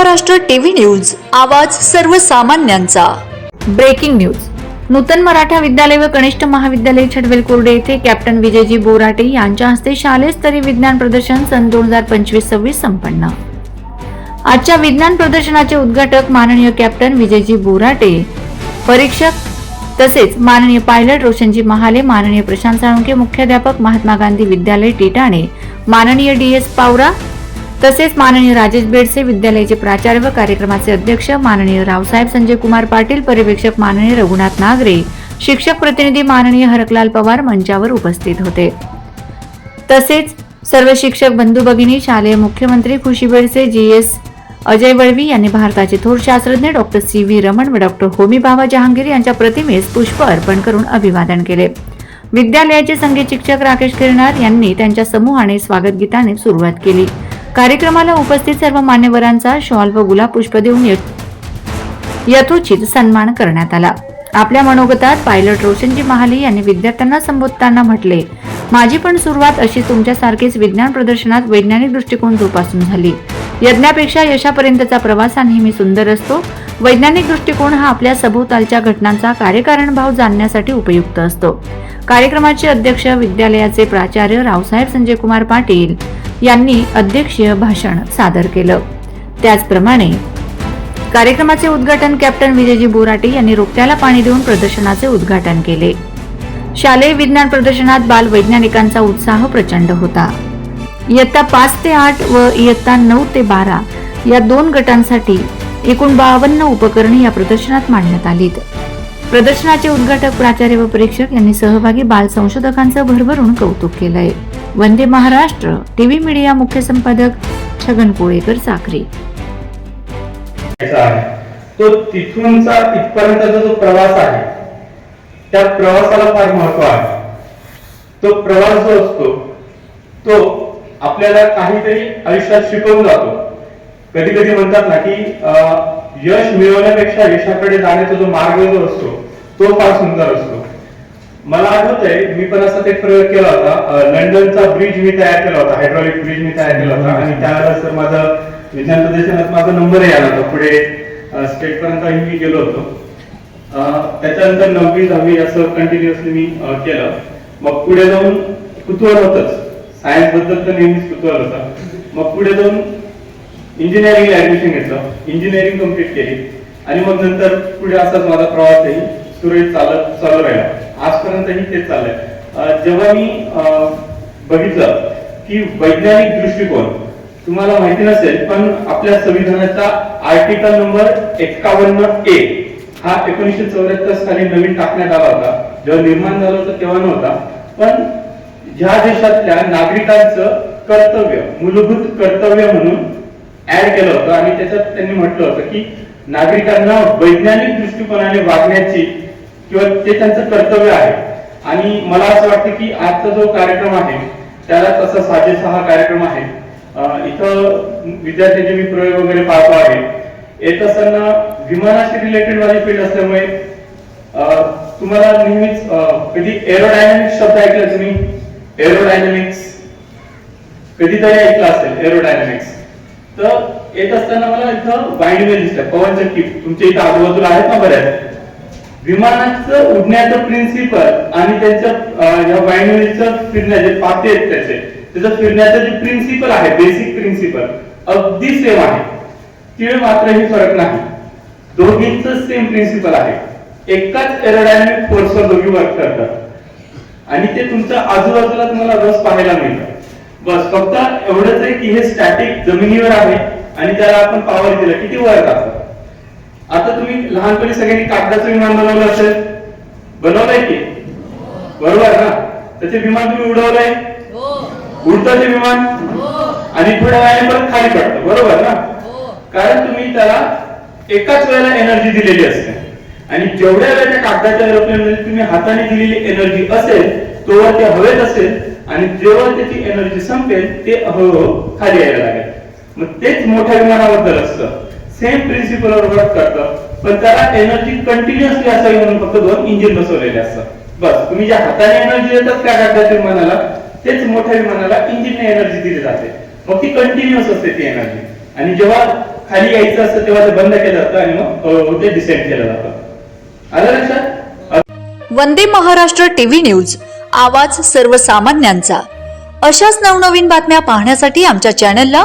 Maharashtra TV news आवाज सर्वसामान्यांचा. Breaking news. नूतन मराठा विद्यालय व कनिष्ठ महाविद्यालय छडवेल कोरडे येथे कॅप्टन विजयजी बोराटे यांच्या हस्ते शालेय स्तरीय विज्ञान प्रदर्शन सन दोन हजार पंचवीस सव्वीस संपन्न. आजच्या विज्ञान प्रदर्शनाचे उद्घाटक माननीय कॅप्टन विजयजी बोराटे. परीक्षक तसेच माननीय पायलट रोशनजी महाले माननीय प्रशांत साळुंके मुख्याध्यापक महात्मा गांधी विद्यालय टिटाणे माननीय डी एस पावरा तसेच माननीय राजेश बेडसे विद्यालयाचे प्राचार्य व कार्यक्रमाचे अध्यक्ष माननीय रावसाहेब संजय कुमार पाटील पर्यवेक्षक माननीय रघुनाथ नागरे शिक्षक प्रतिनिधी माननीय हरकलाल पवार मंचावर उपस्थित होते. तसेच सर्व शिक्षक बंधू भगिनी शालेय मुख्यमंत्री खुशी बेडसे जी एस अजय वळवी यांनी भारताचे थोर शास्त्रज्ञ डॉक्टर सी व्ही रमण व डॉक्टर होमी बाबा जहांगीर यांच्या प्रतिमेस पुष्प अर्पण करून अभिवादन केले. विद्यालयाचे संगीत शिक्षक राकेश किरणार यांनी त्यांच्या समूहाने स्वागत गीताने सुरुवात केली. कार्यक्रमाला उपस्थित सर्व मान्यवरांचा शॉल व गुलाब पुष्प देऊन यथोचित सन्मान करण्यात आला. आपल्या मनोगतात पायलट रोशनजी महाली यांनी विद्यार्थ्यांना संबोधताना म्हटले माझी पण सुरुवात अशी तुमच्यासारखीच विज्ञान प्रदर्शनात वैज्ञानिक दृष्टिकोन जोपासून झाली. यज्ञापेक्षा यशापर्यंतचा प्रवास हा नेहमी सुंदर असतो. वैज्ञानिक दृष्टिकोन हा आपल्या सभोवतालच्या घटनांचा कार्यकारण भाव जाणण्यासाठी उपयुक्त असतो. कार्यक्रमाचे अध्यक्ष विद्यालयाचे प्राचार्य रावसाहेब संजय कुमार पाटील यांनी अध्यक्षीय भाषण सादर केलं. त्याचप्रमाणे कार्यक्रमाचे उद्घाटन कॅप्टन विजयजी बोराटे यांनी रोपट्याला पाणी देऊन प्रदर्शनाचे उद्घाटन केले. शालेय विज्ञान प्रदर्शनात बाल वैज्ञानिकांचा उत्साह प्रचंड होता. इयत्ता पाच ते आठ व इयत्ता नऊ ते बारा या दोन गटांसाठी एकूण बावन्न उपकरणे या प्रदर्शनात मांडण्यात आलीत. प्रदर्शनाचे उद्घाटक प्राचार्य व परीक्षक यांनी सहभागी बाल संशोधकांचं भरभरून कौतुक केलंय. वंदे महाराष्ट्र टीव्ही मीडिया मुख्य संपादक छगन कोळेकर साखरे तो तिथूनचा इथपर्यंतचा जो प्रवास आहे त्या प्रवासाला फार महत्त्व आहे. तो प्रवास जो असतो तो आपल्याला काहीतरी आयुष्यात शिकवून जातो. कधी कधी म्हणतात ना की यश मिळवण्यापेक्षा यशाकडे जाण्याचा जो मार्ग जो असतो तो फार सुंदर असतो. मला आठवत आहे मी पण असा एक प्रयोग केला होता. लंडनचा ब्रिज मी तयार केला होता. हायड्रॉलिक ब्रिज मी तयार केला होता. आणि त्यावेळेला सर माझा विज्ञान प्रदर्शनात माझा नंबरही आला होता. पुढे स्टेट पर्यंत मी गेलो होतो. त्याच्यानंतर नववी दहावी असं कंटिन्युअसली मी केलं. मग पुढे जाऊन कुतूहल होतच. सायन्सबद्दल तर नेहमीच कुतूहल होता. मग पुढे जाऊन इंजिनिअरिंगला ऍडमिशन घेतलं. इंजिनिअरिंग कंप्लीट केली. आणि मग नंतर पुढे असाच माझा प्रवासही सुरळीत चालत चालू राहिला. आजपर्यंतही तेच चाललंय. जेव्हा मी बघितलं की वैज्ञानिक दृष्टिकोन तुम्हाला माहिती नसेल पण आपल्या संविधानाचा आर्टिकल नंबर एक्कावन्न ए हा एकोणीसशे चौऱ्याहत्तर साली नवीन टाकण्यात आला होता. जेव्हा निर्माण झालं होतं तेव्हा नव्हता. पण ह्या देशातल्या नागरिकांचं कर्तव्य मूलभूत कर्तव्य म्हणून ऍड केलं होतं. आणि त्याच्यात त्यांनी म्हटलं होतं की नागरिकांना वैज्ञानिक दृष्टिकोनाने वागण्याची किंवा ते त्यांचं कर्तव्य आहे. आणि मला असं वाटतं की आजचा जो कार्यक्रम आहे त्याला तसा साजेसा हा कार्यक्रम आहे. इथं विद्यार्थ्यांचे मी प्रयोग वगैरे पाहतो आहे येत असताना विमानाशी रिलेटेड माझी फील्ड असल्यामुळे तुम्हाला नेहमीच कधी एरोडायनामिक्स शब्द ऐकला तुम्ही? एरोडायनामिक्स कधीतरी ऐकलं असेल एरोडायनामिक्स तर येत असताना मला इथं वाईंड वेल दिसतात पवन चक्की. तुमच्या इथं आजूबाजूला आहेत ना बऱ्याच? विमानाचं उडण्याचं प्रिन्सिपल आणि त्यांचं अं, फिरण्याचे पाते आहेत त्याचे त्याचं फिरण्याचं जे प्रिन्सिपल आहे बेसिक प्रिन्सिपल अगदी सेम आहे. तिळ मात्रही फरक नाही. दोघींच सेम प्रिन्सिपल आहे. एकाच एरोडायनामिक फोर्सवर दोघी वर्क करतात. आणि ते तुमच्या आजूबाजूला तुम्हाला रस पाहायला मिळतं. बस फक्त एवढंच आहे की हे स्टॅटिक जमिनीवर आहे आणि त्याला आपण पॉवर दिलं किती वर असतात आता तुम्ही लहानपणी सगळ्यांनी कागदाचं विमान बनवलं असेल? बनवलंय की? बरोबर ना? त्याचे विमान तुम्ही उडवलंय? उडतं ते विमान? आणि थोड्या वेळाने परत खाली पडतं. बरोबर ना? कारण तुम्ही त्याला एकाच वेळेला एनर्जी दिलेली असते. आणि जेवढ्या वेळा त्या कागदाच्या एरोप्लेन मध्ये तुम्ही हाताने दिलेली एनर्जी असेल तोवर ते हवेत असेल आणि जेव्हा त्याची एनर्जी संपेल ते हळूहळू खाली यायला लागेल. मग तेच मोठ्या विमानाबद्दल असतं. सेम प्रिन्सिपल वर्क करतं. पण त्याला एनर्जी कंटिन्युअसली असावी म्हणून फक्त दोन इंजिन बसवलेले असतात. बस तुम्ही ज्या हाताने एनर्जी देतात त्या कागदाच्या विमानाला तेच मोठ्या विमानाला इंजिनने एनर्जी दिली जाते. मग ती कंटिन्युअस असते ती एनर्जी आणि जेव्हा खाली यायचं असतं तेव्हा ते बंद केलं जातं आणि मग ते डिसेंड केलं जातं. आलं लक्षात? वंदे महाराष्ट्र टीव्ही न्यूज आवाज सर्वसामान्यांचा. अशाच नवनवीन बातम्या पाहण्यासाठी आमच्या चॅनलला